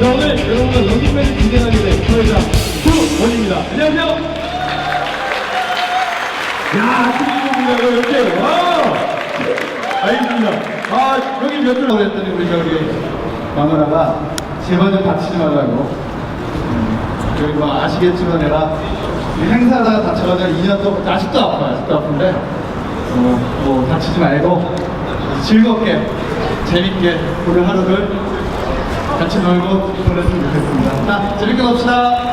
자, 오늘 여러분과 런닝맨을 진행하게 된 부회장 수원입니다. 안녕하세요. 야, 축하드립니다. 이렇게. 와! 알겠습니다. 아, 여기 몇줄 그랬더니 우리 저기 마누라가 제발 좀 다치지 말라고. 음, 여기 뭐 아시겠지만 내가 이 행사하다가 다쳐가지고 2년 동안 아직도 아파요. 아직도 아픈데 어, 뭐 다치지 말고 즐겁게 재밌게 오늘 하루를 같이 놀고 보냈으면 좋겠습니다. 자, 재밌게 놉시다.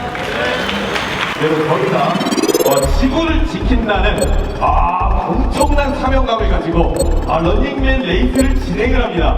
그리고 거기다 어, 지구를 지킨다는 아 엄청난 사명감을 가지고 아, 런닝맨 레이스를 진행을 합니다.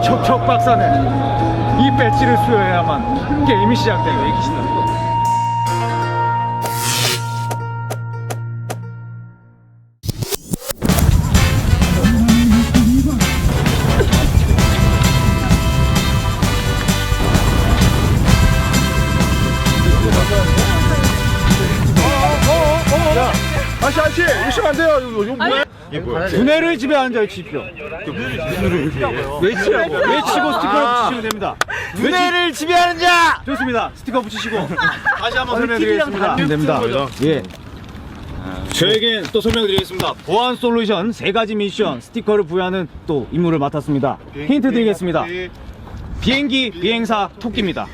척척 박사네. 이 배지를 수여해야만 게임이 시작돼요. 이 귀신들. 아씨 아씨 이러시면 안 돼요 이거 뭐야 두뇌를 집에 앉아 주십시오. 외치라고? 외치고 스티커를 붙이시면 됩니다. 두뇌를 지배하는 자 좋습니다. 스티커 붙이시고. 다시 한번 설명드리겠습니다. 됩니다. 예. 저에겐 또 설명드리겠습니다. 보안 솔루션 세 가지 미션 스티커를 부여하는 또 임무를 맡았습니다. 힌트 드리겠습니다. 비행기 비행사 토끼입니다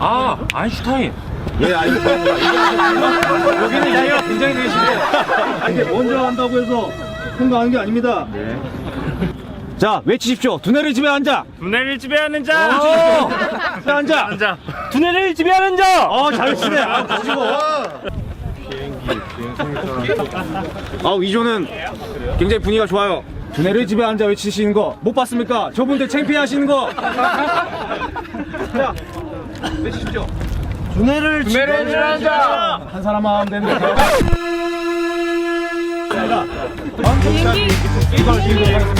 아 아인슈타인 예, 알겠습니다. 여기는 이야기가 굉장히 되시고. 이게 먼저 한다고 해서 통과하는 게 아닙니다. 자, 외치십시오. 두뇌를 집에 앉아. 두뇌를 지배하는 자 어, 자, 앉아. 앉아 두뇌를 지배하는 자 어, 잘치네. 아, 가시고. 아, 위조는 굉장히 분위기가 좋아요. 두뇌를 집에 앉아 외치시는 거 못 봤습니까? 저분들 창피하시는 거. 자, 외치십시오. 두뇌를 지배하는 자. 한 사람만 하면 되는데. 비행기